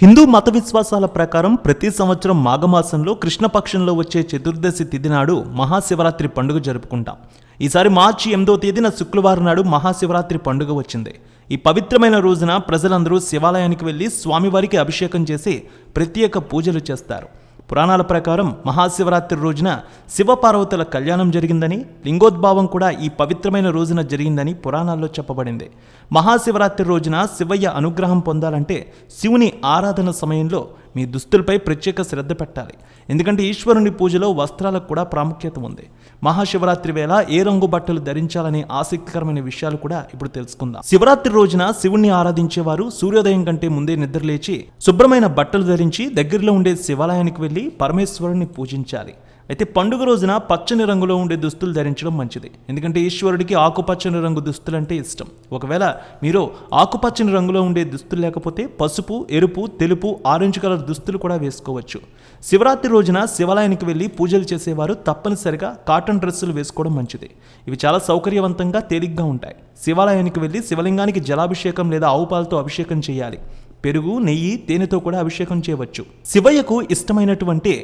హిందూ మత విశ్వాసాల ప్రకారం ప్రతి సంవత్సరం మాఘమాసంలో కృష్ణపక్షంలో వచ్చే చతుర్దశి తిథి నాడు మహాశివరాత్రి పండుగ జరుపుకుంటాం. ఈసారి మార్చి ఎనిమిదో తేదీన శుక్రవారం నాడు మహాశివరాత్రి పండుగ వచ్చింది. ఈ పవిత్రమైన రోజున ప్రజలందరూ శివాలయానికి వెళ్ళి స్వామివారికి అభిషేకం చేసి ప్రత్యేక పూజలు చేస్తారు. పురాణాల ప్రకారం మహాశివరాత్రి రోజున శివపార్వతుల కళ్యాణం జరిగిందని లింగోద్భావం కూడా ఈ పవిత్రమైన రోజున జరిగిందని పురాణాల్లో చెప్పబడింది. మహాశివరాత్రి రోజున శివయ్య అనుగ్రహం పొందాలంటే శివుని ఆరాధన సమయంలో మీ దుస్తులపై ప్రత్యేక శ్రద్ధ పెట్టాలి. ఎందుకంటే ఈశ్వరుని పూజలో వస్త్రాలకు కూడా ప్రాముఖ్యత ఉంది. మహాశివరాత్రి వేళ ఏ రంగు బట్టలు ధరించాలనే ఆసక్తికరమైన విషయాలు కూడా ఇప్పుడు తెలుసుకుందాం. శివరాత్రి రోజున శివుణ్ణి ఆరాధించేవారు సూర్యోదయం కంటే ముందే నిద్రలేచి శుభ్రమైన బట్టలు ధరించి దగ్గరలో ఉండే శివాలయానికి వెళ్ళి పరమేశ్వరుని పూజించాలి. అయితే పండుగ రోజున పచ్చని రంగులో ఉండే దుస్తులు ధరించడం మంచిది. ఎందుకంటే ఈశ్వరుడికి ఆకుపచ్చని రంగు దుస్తులు అంటే ఇష్టం. ఒకవేళ మీరు ఆకుపచ్చని రంగులో ఉండే దుస్తులు లేకపోతే పసుపు ఎరుపు తెలుపు ఆరెంజ్ కలర్ దుస్తులు కూడా వేసుకోవచ్చు. శివరాత్రి రోజున శివాలయానికి వెళ్ళి పూజలు చేసేవారు తప్పనిసరిగా కాటన్ డ్రెస్సులు వేసుకోవడం మంచిది. ఇవి చాలా సౌకర్యవంతంగా తేలిగ్గా ఉంటాయి. శివాలయానికి వెళ్ళి శివలింగానికి జలాభిషేకం లేదా ఆవు పాలతో అభిషేకం చేయాలి. పెరుగు నెయ్యి తేనెతో కూడా అభిషేకం చేయవచ్చు. శివయ్యకు ఇష్టమైనటువంటి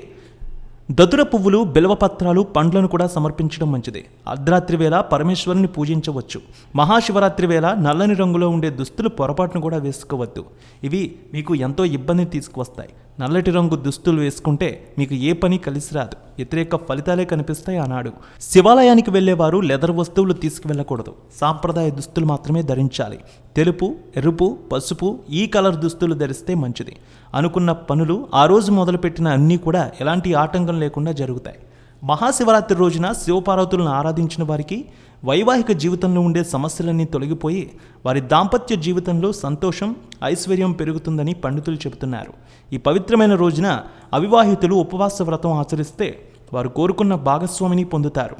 దతుర పువ్వులు బిల్వపత్రాలు పండ్లను కూడా సమర్పించడం మంచిది. అర్ధరాత్రి వేళ పరమేశ్వరుని పూజించవచ్చు. మహాశివరాత్రి వేళ నల్లని రంగులో ఉండే దుస్తులు పొరపాటును కూడా వేసుకోవద్దు. ఇవి మీకు ఎంతో ఇబ్బందిని తీసుకువస్తాయి. నల్లటి రంగు దుస్తులు వేసుకుంటే మీకు ఏ పని కలిసి రాదు వ్యతిరేక ఫలితాలే కనిపిస్తాయి అన్నాడు శివాలయానికి వెళ్ళేవారు లెదర్ వస్తువులు తీసుకువెళ్ళకూడదు. సాంప్రదాయ దుస్తులు మాత్రమే ధరించాలి. తెలుపు ఎరుపు పసుపు ఈ కలర్ దుస్తులు ధరిస్తే మంచిది. అనుకున్న పనులు ఆ రోజు మొదలుపెట్టిన అన్నీ కూడా ఎలాంటి ఆటంకం లేకుండా జరుగుతాయి. మహాశివరాత్రి రోజున శివపార్వతులను ఆరాధించిన వారికి వైవాహిక జీవితంలో ఉండే సమస్యలన్నీ తొలగిపోయి వారి దాంపత్య జీవితంలో సంతోషం ఐశ్వర్యం పెరుగుతుందని పండితులు చెబుతున్నారు. ఈ పవిత్రమైన రోజున అవివాహితులు ఉపవాస వ్రతం ఆచరిస్తే వారు కోరుకున్న భాగస్వామిని పొందుతారు.